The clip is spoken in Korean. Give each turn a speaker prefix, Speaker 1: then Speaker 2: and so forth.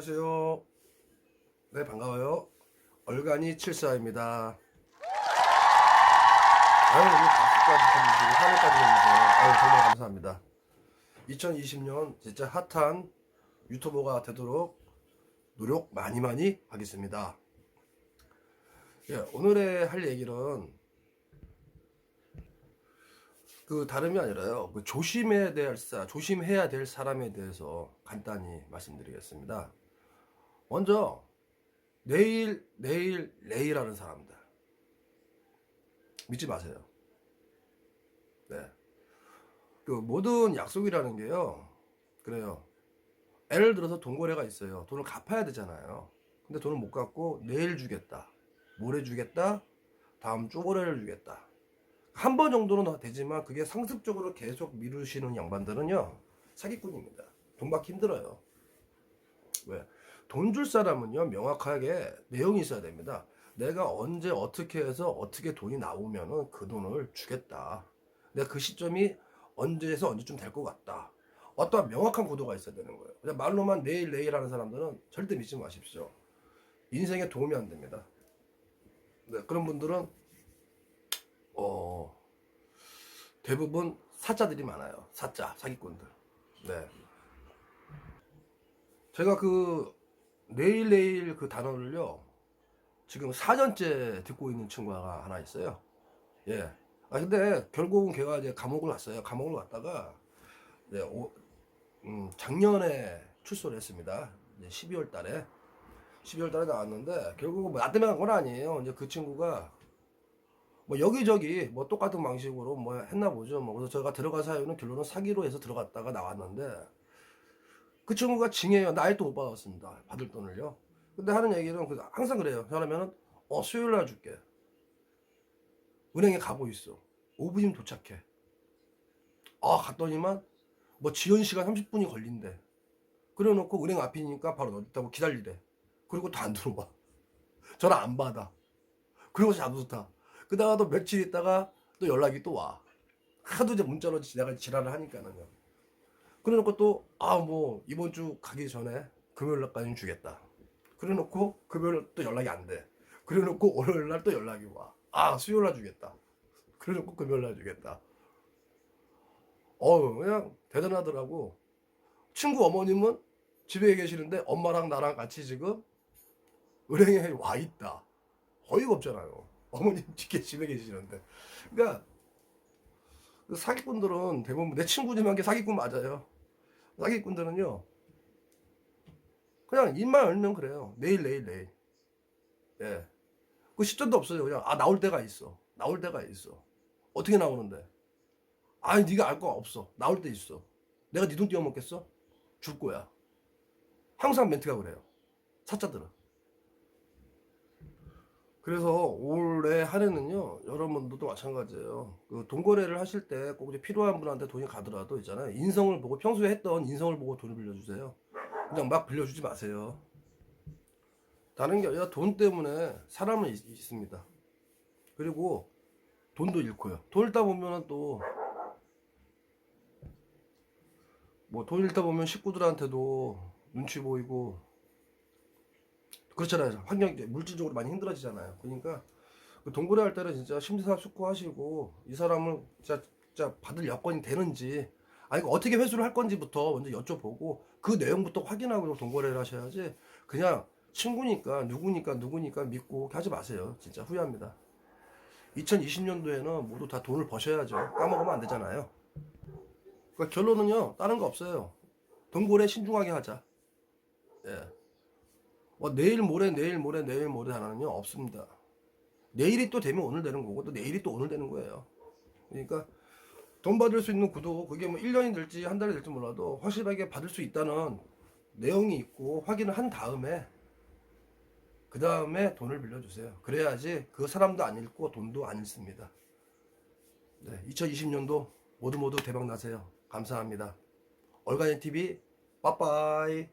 Speaker 1: 안녕하세요. 네, 반가워요. 얼간이 74입니다. 아유, 우리 박수까지 쳐주시고, 하늘까지 해주세요. 아유, 정말 감사합니다. 2020년 진짜 핫한 유튜버가 되도록 노력 많이 많이 하겠습니다. 예, 오늘의 할 얘기는 그 다름이 아니라요. 그 조심해야 될 사, 조심해야 될 사람에 대해서 간단히 말씀드리겠습니다. 먼저 내일, 내일, 내일 하는 사람들 믿지 마세요. 네. 그 모든 약속이라는 게요. 그래요. 예를 들어서 동거래가 있어요. 돈을 갚아야 되잖아요. 근데 돈을 못 갚고 내일 주겠다. 모레 주겠다. 다음 주 모레를 주겠다. 한 번 정도는 더 되지만 그게 상습적으로 계속 미루시는 양반들은요 사기꾼입니다. 돈 받기 힘들어요. 왜? 돈 줄 사람은요 명확하게 내용이 있어야 됩니다. 내가 언제 어떻게 해서 어떻게 돈이 나오면은 그 돈을 주겠다. 내가 그 시점이 언제에서 언제쯤 될 것 같다. 어떠한 명확한 구도가 있어야 되는 거예요. 그냥 말로만 내일 내일 하는 사람들은 절대 믿지 마십시오. 인생에 도움이 안 됩니다. 네, 그런 분들은 어, 대부분 사자들이 많아요. 사자, 사기꾼들. 네. 제가 그 내일 내일 그 단어를요. 지금 4년째 듣고 있는 친구가 하나 있어요. 예. 아 근데 결국은 걔가 이제 감옥을 갔어요. 감옥을 갔다가 네, 오, 음, 작년에 출소를 했습니다. 이제 12월 달에 12월 달에 나왔는데 결국은 뭐 나 때문에 간 건 아니에요. 이제 그 친구가 뭐 여기저기 뭐 똑같은 방식으로 뭐 했나 보죠. 뭐 그래서 제가 들어간 사유는 결론은 사기로 해서 들어갔다가 나왔는데 그 친구가 징해요. 나 아직도 못 받았습니다. 받을 돈을요. 근데 하는 얘기는 그- 항상 그래요. 전화면은 어 수요일 날 줄게. 은행에 가고 있어. 5분이면 도착해. 아 갔더니만 뭐 지연 시간 30분이 걸린대. 그래놓고 은행 앞이니까 바로 넣었다고 기다리래. 그리고 또 안 들어와. 전화 안 받아. 그리고 자도 좋다. 그다가 또 며칠 있다가 또 연락이 또 와. 하도 이제 문자로 내가 지랄을 하니까는요. 그래놓고 또, 아, 뭐, 이번 주 가기 전에 금요일 날까지는 주겠다. 그래놓고 금요일 또 연락이 안 돼. 그래놓고 월요일 날 또 연락이 와. 아, 수요일 날 주겠다. 그래놓고 금요일 날 주겠다. 어우, 그냥 대단하더라고. 친구 어머님은 집에 계시는데 엄마랑 나랑 같이 지금 은행에 와 있다. 어이가 없잖아요. 어머님 집에 계시는데. 그러니까 그 사기꾼들은 대부분 내 친구들만 게 사기꾼 맞아요. 사기꾼들은요. 그냥 입만 열면 그래요. 내일 내일 내일. 예. 그 시점도 없어요. 그냥 아 나올 때가 있어. 나올 때가 있어. 어떻게 나오는데? 아니 네가 알 거 없어. 나올 때 있어. 내가 네 돈 띄워먹겠어? 줄 거야. 항상 멘트가 그래요. 사자들은. 그래서 올해 한 해는요, 여러분들도 마찬가지예요. 그 돈거래를 하실 때 꼭 이제 필요한 분한테 돈이 가더라도 있잖아요. 인성을 보고 평소에 했던 인성을 보고 돈을 빌려주세요. 그냥 막 빌려주지 마세요. 다른 게 아니라 돈 때문에 사람은 있, 있습니다. 그리고 돈도 잃고요. 돈 잃다 보면은 또, 뭐 돈 잃다 보면 식구들한테도 눈치 보이고, 그렇잖아요. 환경 물질적으로 많이 힘들어지잖아요. 그러니까 그 동거래 할 때는 진짜 심사숙고하시고 이 사람을 진짜, 진짜 받을 여건이 되는지 아니 그 어떻게 회수를 할 건지부터 먼저 여쭤보고 그 내용부터 확인하고 동거래를 하셔야지 그냥 친구니까 누구니까 누구니까 믿고 하지 마세요. 진짜 후회합니다. 2020년도에는 모두 다 돈을 버셔야죠. 까먹으면 안 되잖아요. 그러니까 결론은요. 다른 거 없어요. 동거래 신중하게 하자. 예. 뭐 내일 모레 내일 모레 내일 모레 하나는요 없습니다. 내일이 또 되면 오늘 되는 거고 또 내일이 또 오늘 되는 거예요. 그러니까 돈 받을 수 있는 구도 그게 뭐 1년이 될지 한 달이 될지 몰라도 확실하게 받을 수 있다는 내용이 있고 확인을 한 다음에 그 다음에 돈을 빌려주세요. 그래야지 그 사람도 안 잃고 돈도 안 잃습니다. 네, 2020년도 모두 모두 대박 나세요. 감사합니다. 얼간이 TV 빠빠이.